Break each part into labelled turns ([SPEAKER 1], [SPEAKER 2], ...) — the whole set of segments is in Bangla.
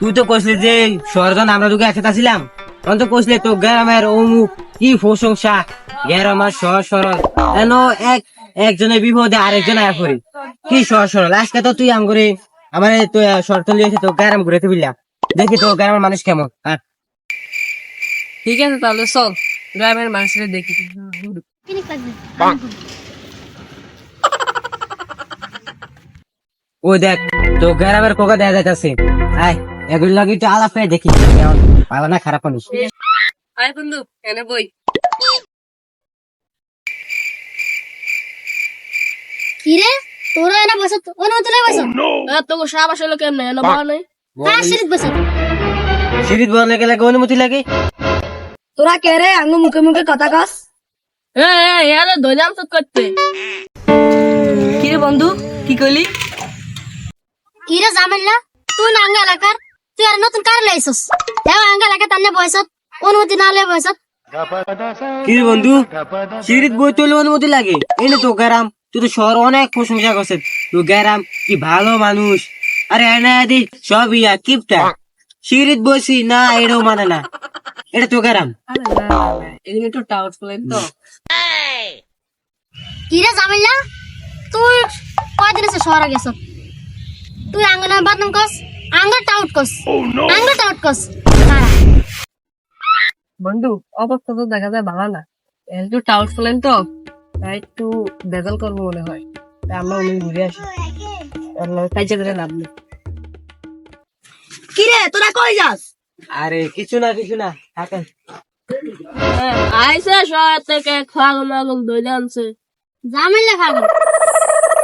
[SPEAKER 1] তুই তো কইসলি যে সরজন আমরা দুটো একসাথে ছিলাম তখন তো কইসলি তো গ্রামের অমুক কি প্রশংসা। গ্রাম আমার সহজ সরল। কেন এক একজনের বিপদে আরেকজন আয়া পড়ি। কি সহজ সরল? আজকে তো তুই আম করে আমার তো শর্ত লিয়েছে তো গ্রাম ঘুরেতে বিল্লা দেখি তো গ্রামের মানুষ কেমন? হ্যাঁ।
[SPEAKER 2] ঠিক আছে তাহলে চল গ্রামের মানুষের দেখি।
[SPEAKER 1] ও দেখ তো গ্রামের কোকা দেখা যাইতাছে। আয়। এগুলো লাগে একটু আলাপ করে দেখি কেমন ভালো না খারাপ
[SPEAKER 2] আয় বন্ধু এনে বই।
[SPEAKER 3] কিরে তোরা এনে বসে অনুমতি লই বসে
[SPEAKER 2] তোকে সাপ আসলে কেমনে? এনে বলা নেই
[SPEAKER 3] কার সিরিত বসে।
[SPEAKER 1] সিরিজ অনুমতি লাগে?
[SPEAKER 3] তোরা কে রে? আঙ্গু মুখে মুখে কথা কস।
[SPEAKER 2] এ এনে দইলাম তো করতে। কিরে বন্ধু কি কইলি?
[SPEAKER 3] কিরে জামিল্লা তুই না আঙ্গ এলাকার। তুই আর নতুন কার লাইছস দেও আঙ্গ এলাকা তান্নে বয়সত অনুমতি না লই বয়সত
[SPEAKER 1] কি বন্ধু? সিরিজ বই তুলে অনুমতি লাগে। এনে তো গ্রাম তুই তো শহর অনেক প্রশংসা করছে তো গ্রাম কি ভালো মানুষ। আরে এনে দি সব ইয়া কিপটা। সিরিজ বসি না এটাও মানে না। এটা তো গ্রাম
[SPEAKER 2] এদিকে একটু টাউট প্লেন তো।
[SPEAKER 3] কিরে জামিল্লা তুই কয়দিন এসে শহরে গেছ তুই আঙ্গনা বাদনাম কস আঙ্গ টাউট কস আঙ্গ টাউট
[SPEAKER 2] বন্ধু অবস্থা তো দেখা যায় ভালো না। একটু টাউট তো তাই একটু বেজাল করব মনে হয়। তাই আমরা অনেক ঘুরে আসি। কাজে করে লাভ নেই।
[SPEAKER 3] কিরে তোরা কই যাস?
[SPEAKER 1] আরে কিছু না কিছু না থাকেন।
[SPEAKER 2] আইসে শহর থেকে খাগল মাগল দইলে আনছে।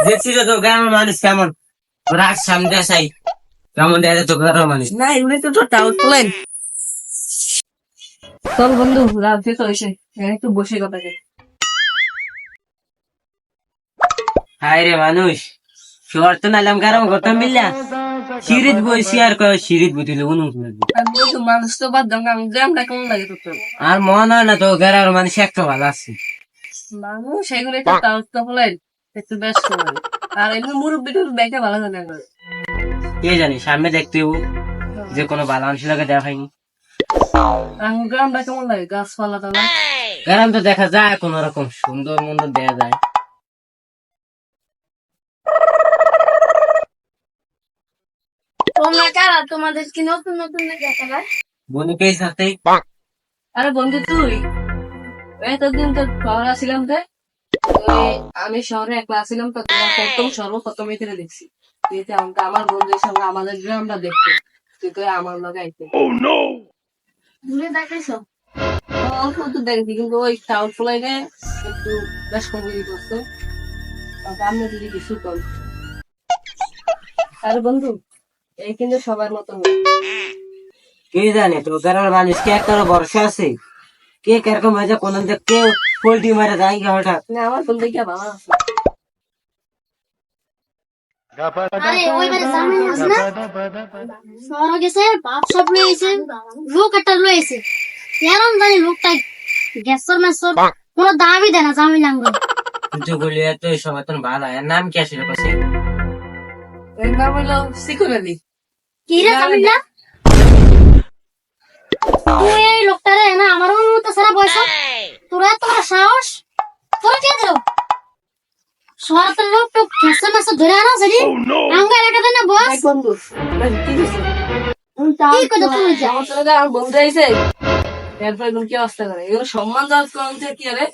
[SPEAKER 1] দেখছি তো গ্রামের মানুষ কেমন। সামনে আসাই কেমন তো
[SPEAKER 2] না। এগুলো তো তো টাউট চল বন্ধু রাত্রে তো এসে একটু বসে কথা
[SPEAKER 1] হায় রে মানুষ শহর তো নাইলাম গ্রাম করতাম বিল্লা সিরিজ বইছি আর কয় সিরিজ বুঝিলে
[SPEAKER 2] বন্ধু মানুষ তো বাদ দাম গ্রামটা কেমন লাগে তোর
[SPEAKER 1] আর মনে হয় না তো গ্রামের মানুষ একটা ভালো আছে।
[SPEAKER 2] মানুষ এগুলো একটু টাউট প্লেন একটু ব্যস্ত। আর এমনি মুরব্বী দেখে ভালো জানে না
[SPEAKER 1] কে জানি সামনে দেখতে যে কোনো ভালো মানুষ লাগে দেখা হয়নি।
[SPEAKER 2] গ্রামটা কেমন লাগে? গাছপালা টালা
[SPEAKER 1] গ্রাম তো দেখা যায় কোন রকম সুন্দর মন্দ দেয়া যায়।
[SPEAKER 3] তোমরা কারা? তোমাদের কি নতুন নতুন দেখা যায়
[SPEAKER 1] সাথে?
[SPEAKER 2] আরে বন্ধু তুই? এতদিন তো শহরে তো আমি শহরে একলা আসছিলাম তো তোমার প্রথম সর্বপ্রথম এখানে দেখছি। তুই আমাকে আমার বন্ধুদের সঙ্গে আমাদের গ্রামটা দেখতে। তুই তো আমার লগে আইতে।
[SPEAKER 3] ঘুরে দেখাইছো
[SPEAKER 2] অল্প তো দেখছি কিন্তু ওই একটু বেশ করছে। যদি কিছু কম আরে বন্ধু এই কিন্তু সবার মতো না।
[SPEAKER 1] কে জানে তো গ্রামের মানুষ কে একটা ভরসা আছে? কে কীরকম হয়েছে কোন দিক কেউ পোল্ট্রি মারে যায় হঠাৎ।
[SPEAKER 2] না আমার বন্ধু কি ভালো আছে
[SPEAKER 3] আরে ওইবারে জামিল আছে না শহরে গেছে লোক একটা লয়ে এসে জানি লোকটা গ্যাসর
[SPEAKER 1] নাম কি আসলে পাশে
[SPEAKER 3] কি রে জামিল না তুই এই লোকটারে সারা বয়স তোর সাহস তোর দিল শহরের লোক তো গ্যাসর মাসে ধরে আনা জানি আঙ্গুল এলাকাতে না বস
[SPEAKER 2] এক বন্ধু কি
[SPEAKER 3] কথা তুমি যা।
[SPEAKER 2] আমার বন্ধু আইছে। এরপর কি অবস্থা করে? এগুলো সম্মান দেওয়ার কোন থেকে কি আরে